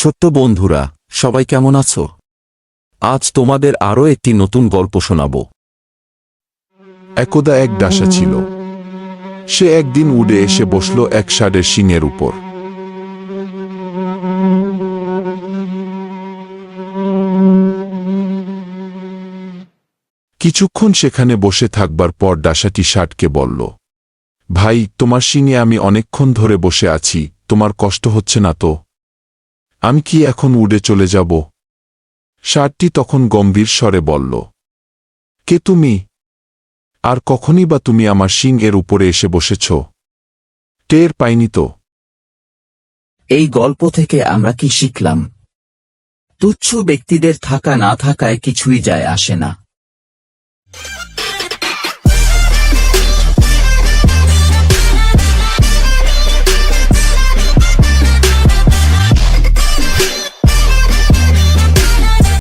ছোট্ট বন্ধুরা, সবাই কেমন আছো? আজ তোমাদের আরও একটি নতুন গল্প শোনাব। একদা এক ডাসা ছিল। সে একদিন উড়ে এসে বসল এক ষাঁড়ের শিঙের উপর। কিছুক্ষণ সেখানে বসে থাকবার পর ডাসাটি ষাটকে বলল, ভাই, তোমার শিঙে আমি অনেকক্ষণ ধরে বসে আছি, তোমার কষ্ট হচ্ছে না তো? আমি কি এখন উড়ে চলে যাব? ষাটটি তখন গম্ভীর স্বরে বলল, কে তুমি? আর কখনই বা তুমি আমার শিং এর উপরে এসে বসেছ? টের পাইনি তো? এই গল্প থেকে আমরা কি শিখলাম? তুচ্ছ ব্যক্তিদের থাকা না থাকায় কিছুই যায় আসে না।